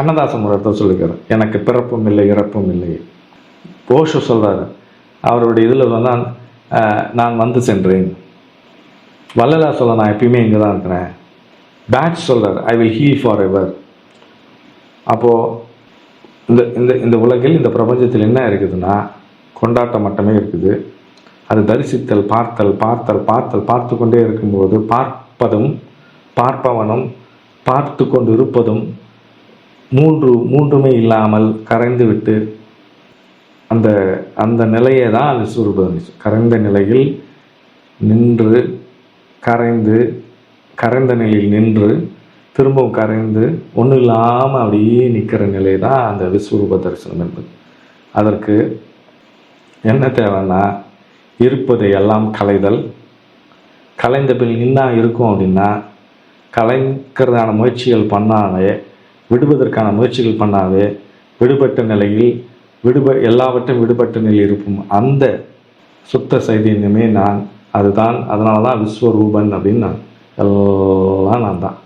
கண்ணதாசன் ஒரு இடத்துல சொல்லிக்கிறார் எனக்கு பிறப்பும் இல்லை இறப்பும் இல்லை. ஓஷோ சொல்கிறாரு அவருடைய இதில் வந்து நான் வந்து சென்றேன். வல்லலா சொல்ல நான் எப்பயுமே இங்கே தான் இருக்கிறேன். பேட்ச் சொல்கிறார் ஐ வில் ஹீல் ஃபார் எவர் அப்போது இந்த இந்த இந்த உலகில் இந்த பிரபஞ்சத்தில் என்ன இருக்குதுன்னா கொண்டாட்டம் மட்டுமே இருக்குது. அது தரிசித்தல் பார்த்தல் பார்த்தல் பார்த்தல் பார்த்து கொண்டே இருக்கும்போது பார்ப்பதும் பார்ப்பவனும் பார்த்து கொண்டு இருப்பதும் மூன்று மூன்றுமே இல்லாமல் கரைந்து விட்டு அந்த அந்த நிலையை தான் விஸ்வரூபம் கரைந்த நிலையில் நின்று கரைந்து கரைந்த நிலையில் நின்று திரும்பவும் கரைந்து ஒன்றும் இல்லாமல் அப்படியே நிற்கிற நிலை தான் அந்த விஸ்வரூப தரிசனம் என்பது. அதற்கு என்ன தேவைன்னா இருப்பதை எல்லாம் களைதல். கலைந்த பின் என்ன இருக்கும் அப்படின்னா கலைக்கிறதான முயற்சிகள் பண்ணாலே விடுவதற்கான முயற்சிகள் பண்ணாவே விடுபட்ட நிலையில் விடுப எல்லாவற்றையும் விடுபட்ட நிலையில் இருக்கும் அந்த சுத்த சைதன்யமே நான் அதுதான் அதனால தான் விஸ்வரூபன் அப்படின்னு நான் எல்லாம் நான் தான்.